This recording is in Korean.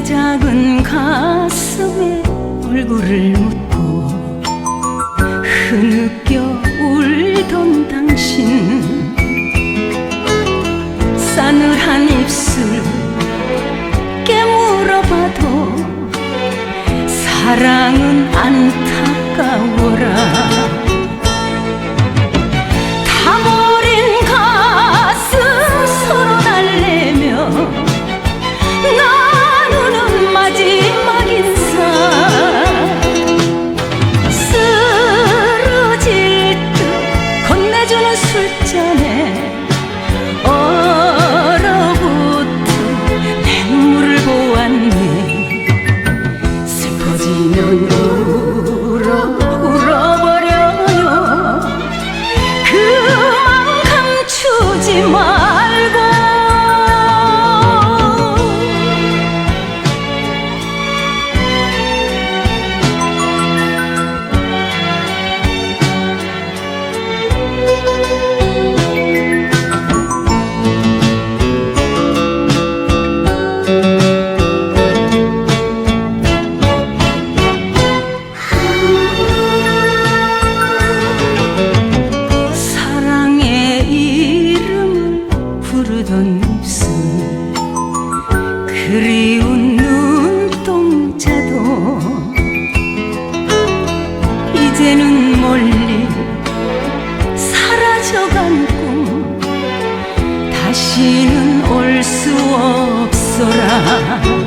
작은 가슴에 얼굴을 묻고 흐느껴 울던 당신. 싸늘한 입술 깨물어봐도 사랑은 안타까워라. 술잔 부르던 입술 그리운 눈동자도 이제는 멀리 사라져간 꿈 다시는 올 수 없어라